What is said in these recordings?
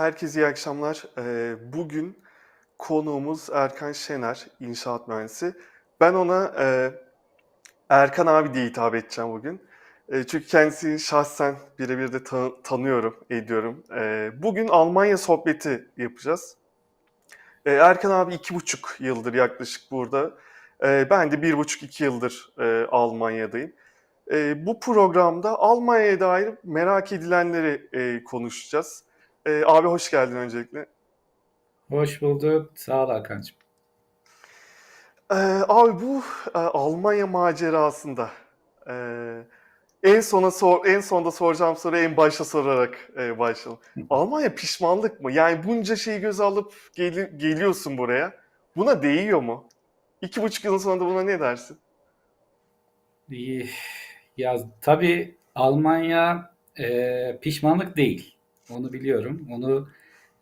Herkese iyi akşamlar. Ee, bugün konuğumuz Erkan Şener, inşaat mühendisi. Ben ona e, Erkan abi diye hitap edeceğim bugün. E, çünkü kendisini şahsen birebir de ta- tanıyorum, ediyorum. E, bugün Almanya sohbeti yapacağız. Erkan abi iki buçuk yıldır yaklaşık burada. Ben de bir buçuk iki yıldır Almanya'dayım. Bu programda Almanya'ya dair merak edilenleri konuşacağız. E, abi hoş geldin öncelikle. Hoş bulduk. Sağ ol Hakan'cığım. E, abi bu e, Almanya macerasında e, en sona sor, en sonda soracağım soru en başta sorarak e, başlayalım. Almanya pişmanlık mı? Yani bunca şeyi göze alıp geli- geliyorsun buraya. Buna değiyor mu? İki buçuk yılın sonunda buna ne dersin? Ya tabii Almanya e, pişmanlık değil. Onu biliyorum. Onu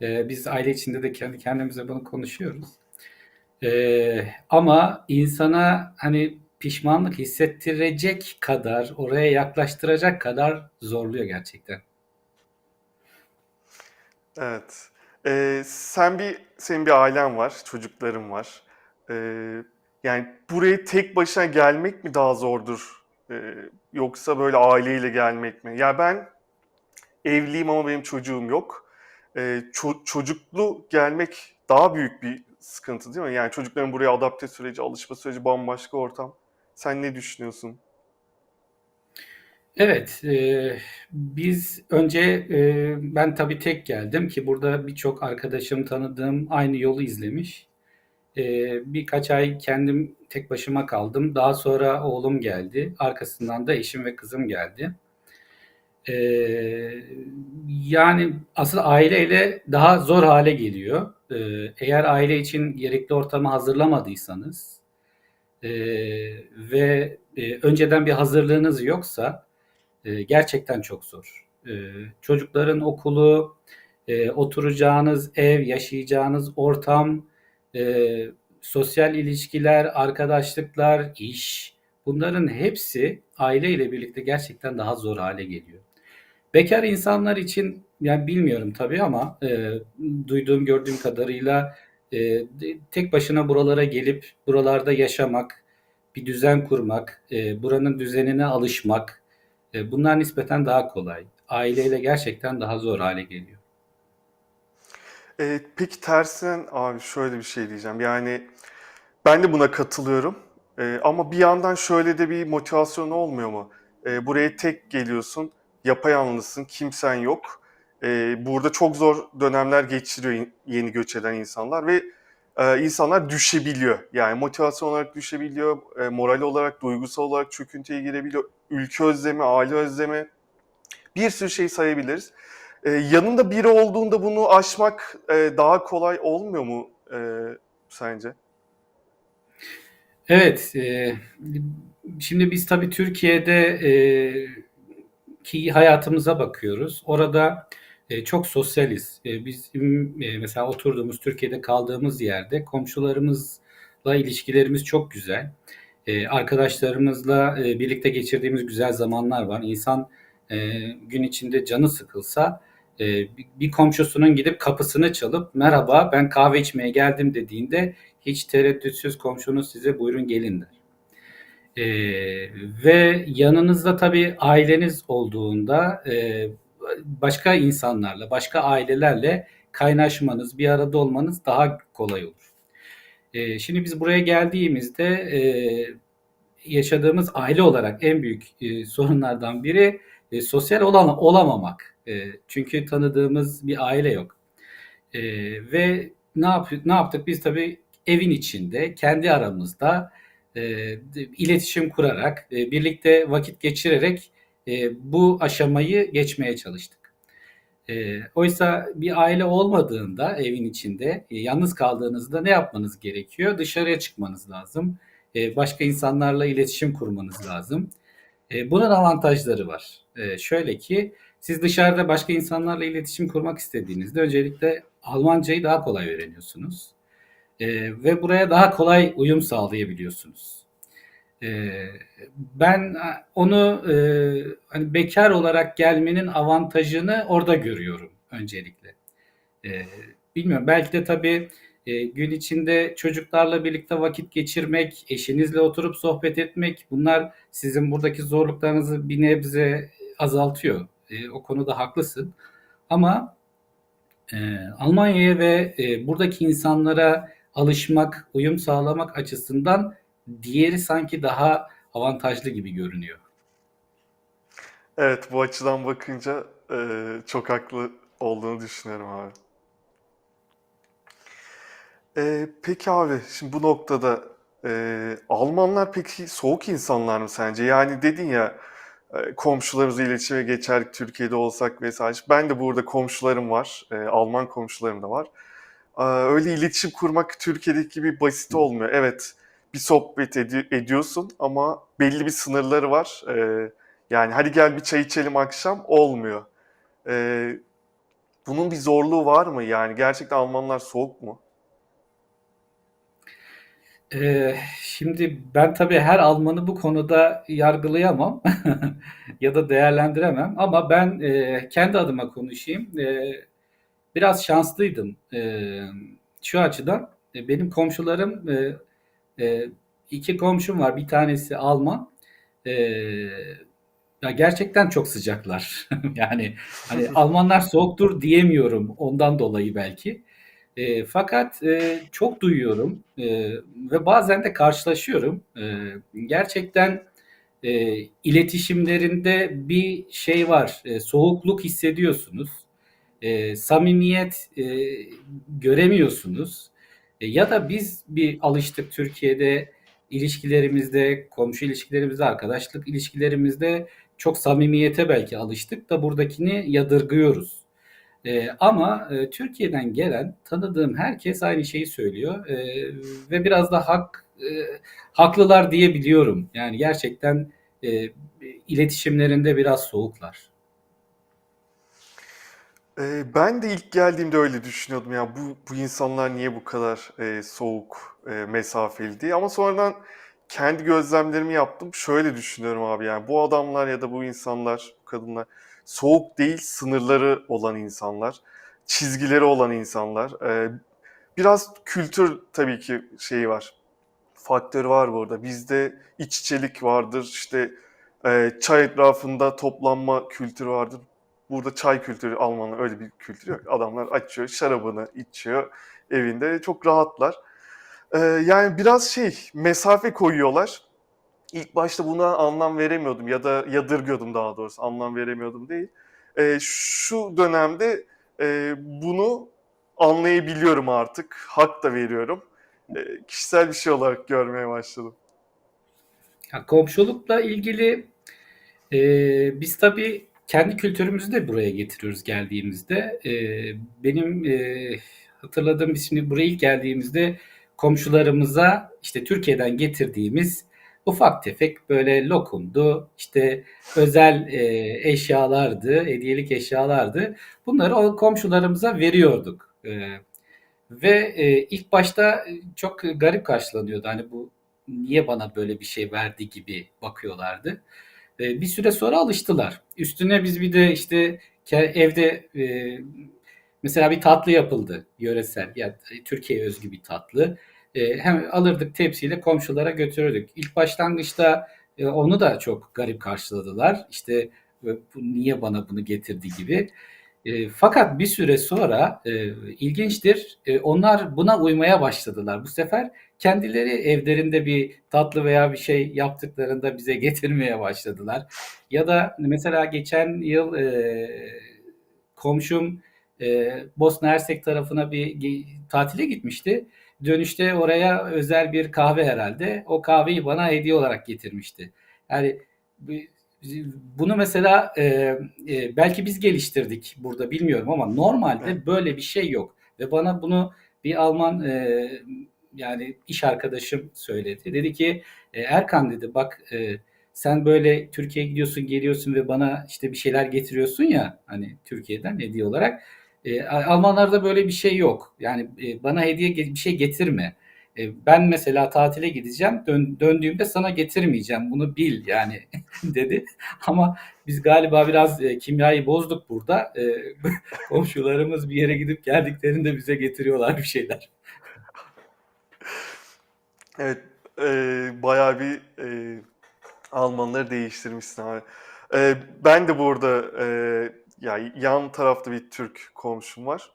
e, biz aile içinde de kendi kendimize bunu konuşuyoruz. E, ama insana hani pişmanlık hissettirecek kadar, oraya yaklaştıracak kadar zorluyor gerçekten. Evet. E, sen bir senin bir ailen var, çocukların var. E, yani buraya tek başına gelmek mi daha zordur? E, yoksa böyle aileyle gelmek mi? Ya ben evliyim ama benim çocuğum yok. E, ço- çocuklu gelmek daha büyük bir sıkıntı değil mi? Yani çocukların buraya adapte süreci, alışma süreci bambaşka ortam. Sen ne düşünüyorsun? Evet, e, biz önce e, ben tabii tek geldim ki burada birçok arkadaşım tanıdığım aynı yolu izlemiş. E, birkaç ay kendim tek başıma kaldım. Daha sonra oğlum geldi. Arkasından da eşim ve kızım geldi. E, yani asıl aileyle daha zor hale geliyor. E, eğer aile için gerekli ortamı hazırlamadıysanız e, ve e, önceden bir hazırlığınız yoksa e, gerçekten çok zor. E, çocukların okulu, e, oturacağınız ev, yaşayacağınız ortam, e, sosyal ilişkiler, arkadaşlıklar, iş bunların hepsi aileyle birlikte gerçekten daha zor hale geliyor. Bekar insanlar için yani bilmiyorum tabii ama e, duyduğum gördüğüm kadarıyla e, tek başına buralara gelip buralarda yaşamak, bir düzen kurmak, e, buranın düzenine alışmak e, bunlar nispeten daha kolay. Aileyle gerçekten daha zor hale geliyor. E, peki tersinden abi şöyle bir şey diyeceğim. Yani Ben de buna katılıyorum. Ee, ama bir yandan şöyle de bir motivasyon olmuyor mu? Ee, buraya tek geliyorsun, yapayalnızsın, kimsen yok. Ee, burada çok zor dönemler geçiriyor yeni göç eden insanlar ve e, insanlar düşebiliyor. Yani motivasyon olarak düşebiliyor, e, moral olarak, duygusal olarak çöküntüye girebiliyor. Ülke özlemi, aile özlemi, bir sürü şey sayabiliriz. Ee, yanında biri olduğunda bunu aşmak e, daha kolay olmuyor mu e, sence? Evet, e, şimdi biz tabii Türkiye'de e, ki hayatımıza bakıyoruz. Orada e, çok sosyaliz. E, biz e, mesela oturduğumuz Türkiye'de kaldığımız yerde komşularımızla ilişkilerimiz çok güzel. E, arkadaşlarımızla e, birlikte geçirdiğimiz güzel zamanlar var. İnsan e, gün içinde canı sıkılsa e, bir komşusunun gidip kapısını çalıp merhaba ben kahve içmeye geldim dediğinde hiç tereddütsüz komşunuz size buyurun gelin der. Ee, ve yanınızda tabii aileniz olduğunda e, başka insanlarla, başka ailelerle kaynaşmanız, bir arada olmanız daha kolay olur. Ee, şimdi biz buraya geldiğimizde e, yaşadığımız aile olarak en büyük e, sorunlardan biri e, sosyal olan olamamak. E, çünkü tanıdığımız bir aile yok. E, ve ne yap ne yaptık? Biz tabii evin içinde, kendi aramızda e, iletişim kurarak, e, birlikte vakit geçirerek e, bu aşamayı geçmeye çalıştık. E, oysa bir aile olmadığında evin içinde, e, yalnız kaldığınızda ne yapmanız gerekiyor? Dışarıya çıkmanız lazım. E, başka insanlarla iletişim kurmanız lazım. E, bunun avantajları var. E, şöyle ki siz dışarıda başka insanlarla iletişim kurmak istediğinizde öncelikle Almancayı daha kolay öğreniyorsunuz. E, ve buraya daha kolay uyum sağlayabiliyorsunuz. E, ben onu e, hani bekar olarak gelmenin avantajını orada görüyorum öncelikle. E, bilmiyorum belki de tabii e, gün içinde çocuklarla birlikte vakit geçirmek, eşinizle oturup sohbet etmek bunlar sizin buradaki zorluklarınızı bir nebze azaltıyor. E, o konuda haklısın. Ama e, Almanya'ya ve e, buradaki insanlara alışmak, uyum sağlamak açısından diğeri sanki daha avantajlı gibi görünüyor. Evet, bu açıdan bakınca e, çok haklı olduğunu düşünüyorum abi. E, peki abi, şimdi bu noktada e, Almanlar peki soğuk insanlar mı sence? Yani dedin ya e, komşularımızla iletişime geçerdik Türkiye'de olsak vesaire. Ben de burada komşularım var, e, Alman komşularım da var. Öyle iletişim kurmak Türkiye'deki gibi basit olmuyor. Evet, bir sohbet edi- ediyorsun ama belli bir sınırları var. E, yani hadi gel bir çay içelim akşam olmuyor. E, bunun bir zorluğu var mı? Yani gerçekten Almanlar soğuk mu? Ee, şimdi ben tabii her Almanı bu konuda yargılayamam ya da değerlendiremem ama ben e, kendi adıma konuşayım. E, biraz şanslıydım. E, şu açıdan e, benim komşularım e, e, iki komşum var. Bir tanesi Alman. E, ya gerçekten çok sıcaklar. Yani hani Almanlar soğuktur diyemiyorum ondan dolayı belki. E, fakat e, çok duyuyorum e, ve bazen de karşılaşıyorum. E, gerçekten e, iletişimlerinde bir şey var, e, soğukluk hissediyorsunuz, e, samimiyet e, göremiyorsunuz. E, ya da biz bir alıştık Türkiye'de ilişkilerimizde, komşu ilişkilerimizde, arkadaşlık ilişkilerimizde çok samimiyete belki alıştık da buradakini yadırgıyoruz. Ee, ama e, Türkiye'den gelen tanıdığım herkes aynı şeyi söylüyor Ee, ve biraz da hak e, haklılar diyebiliyorum. Yani gerçekten e, iletişimlerinde biraz soğuklar. Ee, ben de ilk geldiğimde öyle düşünüyordum ya bu bu insanlar niye bu kadar e, soğuk, e, mesafeli diye. Ama sonradan kendi gözlemlerimi yaptım. Şöyle düşünüyorum abi yani bu adamlar ya da bu insanlar, bu kadınlar soğuk değil, sınırları olan insanlar, çizgileri olan insanlar. Ee, biraz kültür tabii ki şeyi var, faktörü var burada. Bizde iç içelik vardır, işte e, çay etrafında toplanma kültürü vardır. Burada çay kültürü Almanlar öyle bir kültür yok. Adamlar açıyor, şarabını içiyor evinde. Çok rahatlar. Ee, yani biraz şey, mesafe koyuyorlar. İlk başta buna anlam veremiyordum ya da yadırgıyordum daha doğrusu. Anlam veremiyordum değil. Ee, şu dönemde e, bunu anlayabiliyorum artık. Hak da veriyorum. Ee, kişisel bir şey olarak görmeye başladım. Ya, komşulukla ilgili e, biz tabii kendi kültürümüzü de buraya getiriyoruz geldiğimizde. E, benim e, hatırladığım biz şimdi buraya ilk geldiğimizde komşularımıza işte Türkiye'den getirdiğimiz ufak tefek böyle lokumdu, işte özel e, eşyalardı, hediyelik eşyalardı. Bunları o komşularımıza veriyorduk. E, ve e, ilk başta çok garip karşılanıyordu. Hani bu niye bana böyle bir şey verdi gibi bakıyorlardı. E, bir süre sonra alıştılar. Üstüne biz bir de işte evde e, mesela bir tatlı yapıldı yöresel yani Türkiye özgü bir tatlı. E, hem alırdık tepsiyle komşulara götürürdük. İlk başlangıçta e, onu da çok garip karşıladılar. İşte niye bana bunu getirdi gibi. E, fakat bir süre sonra e, ilginçtir. E, onlar buna uymaya başladılar. Bu sefer kendileri evlerinde bir tatlı veya bir şey yaptıklarında bize getirmeye başladılar. Ya da mesela geçen yıl e, komşum e, Bosna Hersek tarafına bir tatile gitmişti. Dönüşte oraya özel bir kahve herhalde. O kahveyi bana hediye olarak getirmişti. Yani bunu mesela e, e, belki biz geliştirdik burada bilmiyorum ama normalde Evet. böyle bir şey yok. Ve bana bunu bir Alman e, yani iş arkadaşım söyledi. Dedi ki e, Erkan dedi bak e, sen böyle Türkiye'ye gidiyorsun geliyorsun ve bana işte bir şeyler getiriyorsun ya hani Türkiye'den hediye olarak. E, Almanlarda böyle bir şey yok. Yani e, bana hediye bir şey getirme. E, ben mesela tatile gideceğim, dön, döndüğümde sana getirmeyeceğim, bunu bil yani dedi. Ama biz galiba biraz e, kimyayı bozduk burada. E, komşularımız bir yere gidip geldiklerinde bize getiriyorlar bir şeyler. Evet, eee, bayağı bir eee, Almanları değiştirmişsin abi. Eee, ben de burada eee, ya yan tarafta bir Türk komşum var.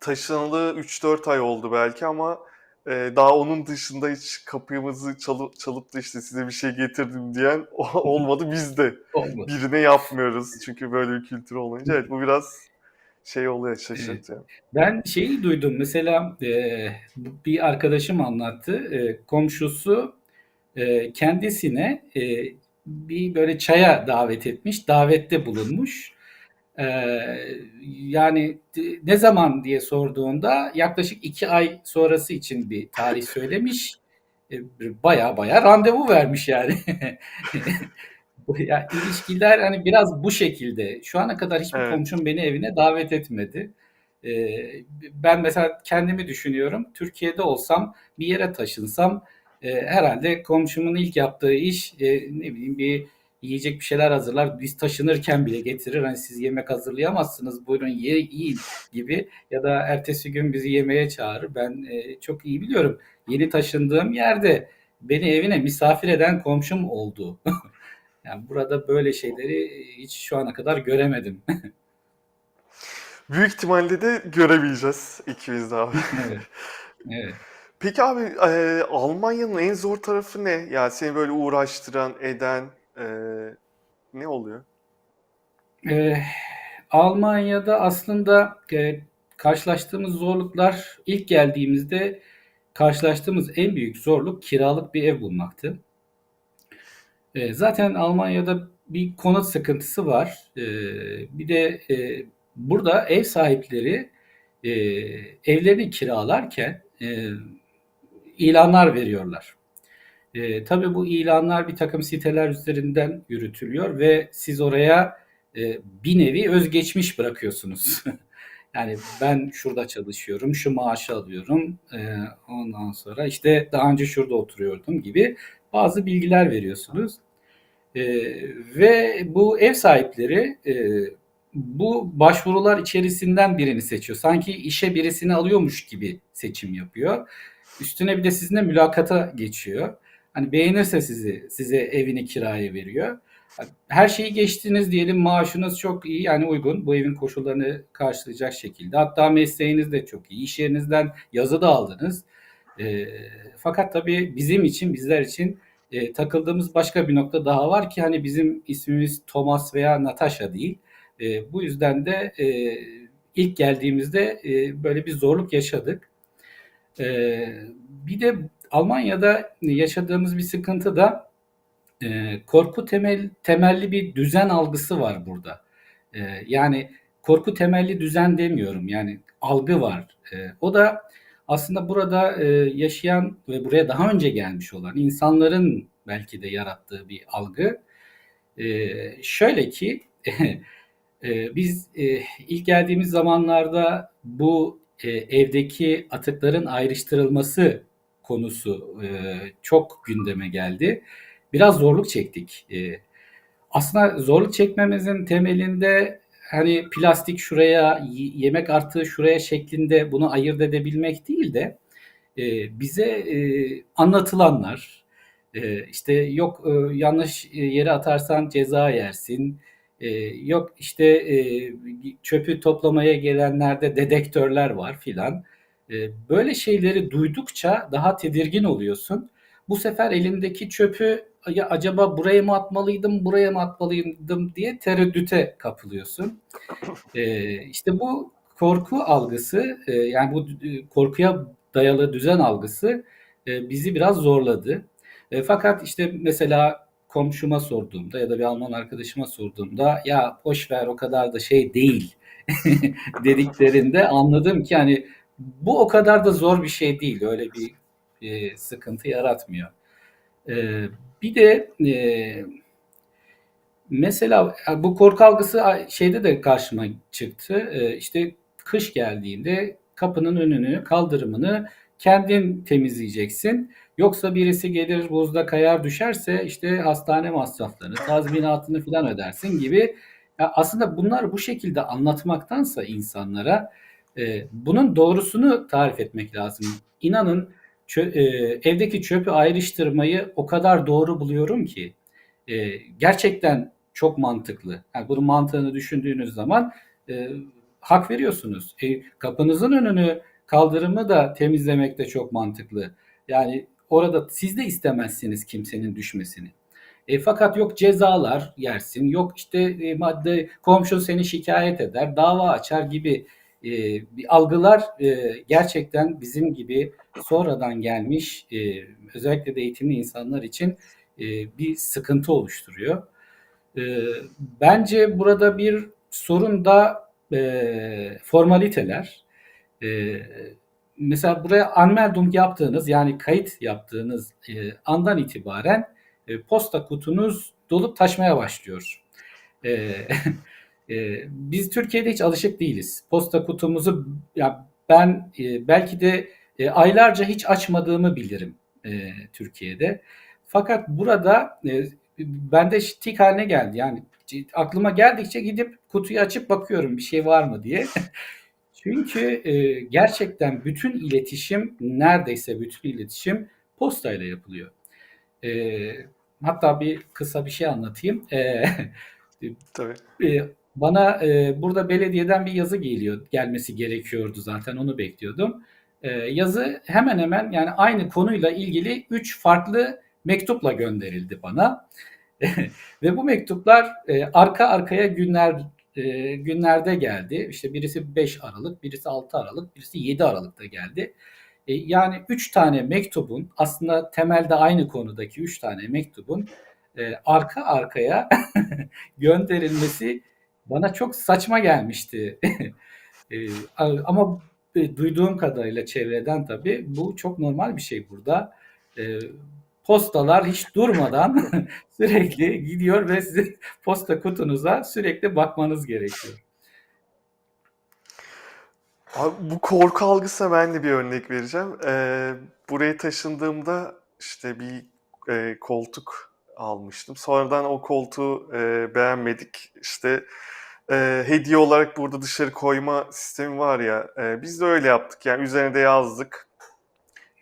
Taşınalı 3-4 ay oldu belki ama eee, daha onun dışında hiç kapımızı çalıp, çalıp da işte size bir şey getirdim diyen olmadı. Biz de Olmadı. birine yapmıyoruz. Çünkü böyle bir kültür olmayınca evet bu biraz şey oluyor şaşırtıyor. Ben şeyi duydum mesela e, bir arkadaşım anlattı. E, komşusu e, kendisine e, bir böyle çaya davet etmiş, davette bulunmuş. E, yani ne zaman diye sorduğunda yaklaşık iki ay sonrası için bir tarih söylemiş. Baya baya randevu vermiş yani. Bu ya ilişkiler hani biraz bu şekilde. Şu ana kadar hiçbir Evet. komşum beni evine davet etmedi. Ee, ben mesela kendimi düşünüyorum. Türkiye'de olsam bir yere taşınsam e, herhalde komşumun ilk yaptığı iş e, ne bileyim bir yiyecek bir şeyler hazırlar. Biz taşınırken bile getirir. Hani siz yemek hazırlayamazsınız. Buyurun ye, yiyin gibi ya da ertesi gün bizi yemeğe çağırır. Ben e, çok iyi biliyorum. Yeni taşındığım yerde beni evine misafir eden komşum oldu. Yani burada böyle şeyleri hiç şu ana kadar göremedim. Büyük ihtimalle de göremeyeceğiz ikimiz de abi. Evet, evet. Peki abi eee, Almanya'nın en zor tarafı ne? Yani seni böyle uğraştıran, eden eee, ne oluyor? Ee, Almanya'da aslında e, karşılaştığımız zorluklar ilk geldiğimizde karşılaştığımız en büyük zorluk kiralık bir ev bulmaktı. E, zaten Almanya'da bir konut sıkıntısı var. E, bir de e, burada ev sahipleri e, evlerini kiralarken e, ilanlar veriyorlar. E, tabii bu ilanlar bir takım siteler üzerinden yürütülüyor ve siz oraya e, bir nevi özgeçmiş bırakıyorsunuz. Yani ben şurada çalışıyorum, şu maaşı alıyorum, e, ondan sonra işte daha önce şurada oturuyordum gibi bazı bilgiler veriyorsunuz. E, ve bu ev sahipleri e, bu başvurular içerisinden birini seçiyor. Sanki işe birisini alıyormuş gibi seçim yapıyor. Üstüne bir de sizinle mülakata geçiyor. Hani beğenirse sizi size evini kiraya veriyor. Her şeyi geçtiniz diyelim maaşınız çok iyi yani uygun bu evin koşullarını karşılayacak şekilde. Hatta mesleğiniz de çok iyi. İş yerinizden yazı da aldınız. E, fakat tabii bizim için bizler için e, takıldığımız başka bir nokta daha var ki hani bizim ismimiz Thomas veya Natasha değil. E, bu yüzden de e, ilk geldiğimizde e, böyle bir zorluk yaşadık. E, bir de Almanya'da yaşadığımız bir sıkıntı da e, korku temel temelli bir düzen algısı var burada. E, yani korku temelli düzen demiyorum yani algı var. E, o da aslında burada e, yaşayan ve buraya daha önce gelmiş olan insanların belki de yarattığı bir algı. E, şöyle ki e, biz e, ilk geldiğimiz zamanlarda bu e, evdeki atıkların ayrıştırılması konusu e, çok gündeme geldi. Biraz zorluk çektik. E, aslında zorluk çekmemizin temelinde hani plastik şuraya, yemek artığı şuraya şeklinde bunu ayırt edebilmek değil de e, bize e, anlatılanlar, e, işte yok e, yanlış yere atarsan ceza yersin, e, yok işte e, çöpü toplamaya gelenlerde dedektörler var filan. E, böyle şeyleri duydukça daha tedirgin oluyorsun. Bu sefer elindeki çöpü ya acaba buraya mı atmalıydım, buraya mı atmalıydım diye tereddüte kapılıyorsun. Ee, işte bu korku algısı, e, yani bu e, korkuya dayalı düzen algısı e, bizi biraz zorladı. Fakat işte mesela komşuma sorduğumda ya da bir Alman arkadaşıma sorduğumda ya boş ver o kadar da şey değil dediklerinde anladım ki hani bu o kadar da zor bir şey değil. Öyle bir e, sıkıntı yaratmıyor. Ee, bir de e, mesela bu korku algısı şeyde de karşıma çıktı. Ee, işte kış geldiğinde kapının önünü, kaldırımını kendin temizleyeceksin. Yoksa birisi gelir buzda kayar düşerse işte hastane masraflarını, tazminatını filan ödersin gibi. Ya aslında bunlar bu şekilde anlatmaktansa insanlara e, bunun doğrusunu tarif etmek lazım. İnanın çö- e, evdeki çöpü ayrıştırmayı o kadar doğru buluyorum ki e, gerçekten çok mantıklı. Yani bunun mantığını düşündüğünüz zaman e, hak veriyorsunuz. E, kapınızın önünü kaldırımı da temizlemek de çok mantıklı. Yani orada siz de istemezsiniz kimsenin düşmesini. E, fakat yok cezalar yersin, yok işte e, madde komşu seni şikayet eder, dava açar gibi e, algılar e, gerçekten bizim gibi sonradan gelmiş e, özellikle de eğitimli insanlar için e, bir sıkıntı oluşturuyor. E, bence burada bir sorun da e, formaliteler. E, mesela buraya anmeldung yaptığınız yani kayıt yaptığınız e, andan itibaren e, posta kutunuz dolup taşmaya başlıyor. E, e, biz Türkiye'de hiç alışık değiliz. Posta kutumuzu ya ben e, belki de e, aylarca hiç açmadığımı bilirim e, Türkiye'de. Fakat burada e, bende tik haline geldi. Yani aklıma geldikçe gidip kutuyu açıp bakıyorum bir şey var mı diye. Çünkü e, gerçekten bütün iletişim neredeyse bütün iletişim postayla yapılıyor. E, hatta bir kısa bir şey anlatayım. E, Tabii. e, bana e, burada belediyeden bir yazı geliyor, gelmesi gerekiyordu zaten onu bekliyordum. E, yazı hemen hemen yani aynı konuyla ilgili üç farklı mektupla gönderildi bana. Ve bu mektuplar e, arka arkaya günler e, günlerde geldi. İşte birisi 5 Aralık, birisi 6 Aralık, birisi 7 Aralık'ta geldi. E, yani 3 tane mektubun aslında temelde aynı konudaki 3 tane mektubun e, arka arkaya gönderilmesi bana çok saçma gelmişti. e, ama e, duyduğum kadarıyla çevreden tabii bu çok normal bir şey burada. E, postalar hiç durmadan sürekli gidiyor ve sizin posta kutunuza sürekli bakmanız gerekiyor. Abi bu korku algısına ben de bir örnek vereceğim. Ee, buraya taşındığımda işte bir e, koltuk almıştım. Sonradan o koltuğu e, beğenmedik. İşte e, hediye olarak burada dışarı koyma sistemi var ya. e, biz de öyle yaptık. Yani üzerine de yazdık.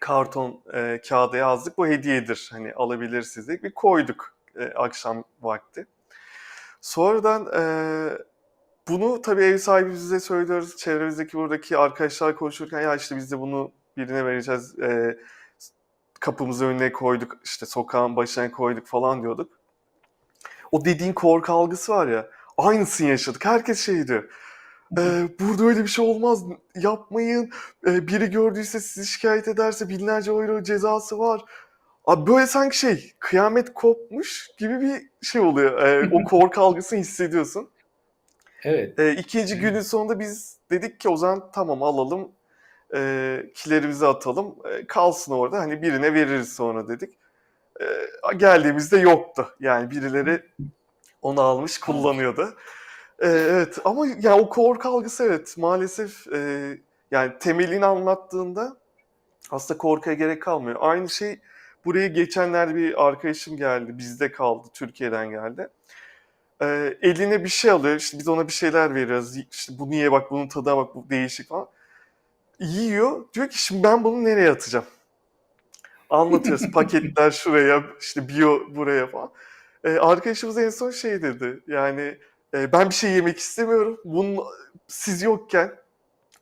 Karton e, kağıda yazdık. Bu hediyedir. Hani alabilirsiniz diye bir koyduk e, akşam vakti. Sonradan e, bunu tabii ev sahibimize söylüyoruz. Çevremizdeki buradaki arkadaşlar konuşurken ya işte biz de bunu birine vereceğiz. E, kapımızın önüne koyduk. işte sokağın başına koyduk falan diyorduk. O dediğin korku algısı var ya. Aynısını yaşadık. Herkes şey diyor. "Ee, burada öyle bir şey olmaz. Yapmayın. Ee, biri gördüyse sizi şikayet ederse binlerce euro cezası var. Abi böyle sanki şey kıyamet kopmuş gibi bir şey oluyor. Ee, o korku algısını hissediyorsun. Evet. Ee, ikinci günün sonunda biz dedik ki o zaman tamam alalım. E, kilerimizi atalım. E, kalsın orada. Hani birine veririz sonra dedik. E, geldiğimizde yoktu. Yani birileri onu almış kullanıyordu. E, evet ama yani o korku algısı evet maalesef e, yani temelini anlattığında aslında korkuya gerek kalmıyor. Aynı şey buraya geçenlerde bir arkadaşım geldi. Bizde kaldı. Türkiye'den geldi. E, eline bir şey alıyor. İşte biz ona bir şeyler veriyoruz. İşte bunu ye bak bunun tadına bak bu değişik falan. Yiyor. Diyor ki şimdi ben bunu nereye atacağım? Anlatıyoruz. Paketler şuraya, işte bio buraya falan. E, arkadaşımız en son şey dedi. Yani e, ben bir şey yemek istemiyorum. Bunun siz yokken,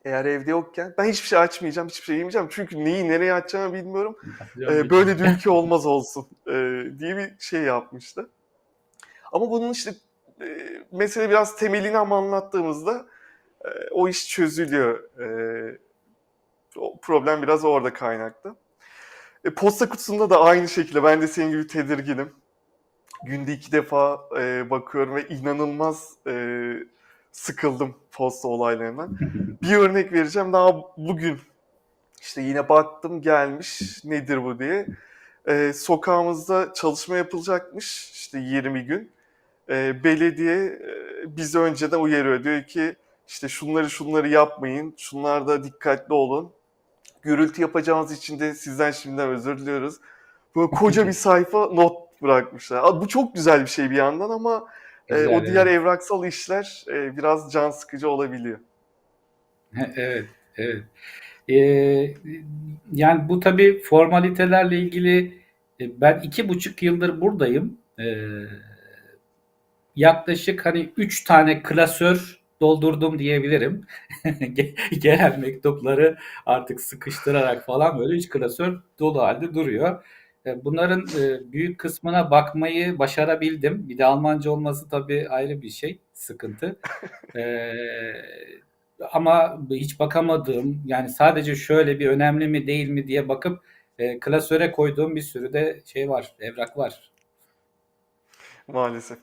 eğer evde yokken ben hiçbir şey açmayacağım, hiçbir şey yemeyeceğim. Çünkü neyi nereye atacağımı bilmiyorum. E, böyle bir ülke olmaz olsun e, diye bir şey yapmıştı. Ama bunun işte e, mesele biraz temelini ama anlattığımızda e, o iş çözülüyor. E, o problem biraz orada kaynaklı. E, posta kutusunda da aynı şekilde ben de senin gibi tedirginim. Günde iki defa e, bakıyorum ve inanılmaz e, sıkıldım posta olaylarından. bir örnek vereceğim daha bugün. işte yine baktım gelmiş nedir bu diye. E, sokağımızda çalışma yapılacakmış işte 20 gün. E, belediye e, bizi önceden uyarıyor. Diyor ki işte şunları şunları yapmayın, şunlarda dikkatli olun gürültü yapacağımız için de sizden şimdiden özür diliyoruz. Böyle koca bir sayfa not bırakmışlar. Bu çok güzel bir şey bir yandan ama e, Güzel, o diğer evet. evraksal işler e, biraz can sıkıcı olabiliyor. Evet, evet. Ee, yani bu tabii formalitelerle ilgili e, ben iki buçuk yıldır buradayım. Ee, yaklaşık hani üç tane klasör doldurdum diyebilirim. Ge- Gelen mektupları artık sıkıştırarak falan böyle üç klasör dolu halde duruyor. E, Bunların e, büyük kısmına bakmayı başarabildim. Bir de Almanca olması tabii ayrı bir şey, sıkıntı. Ee, ama hiç bakamadığım yani sadece şöyle bir önemli mi değil mi diye bakıp e, klasöre koyduğum bir sürü de şey var, evrak var. Maalesef.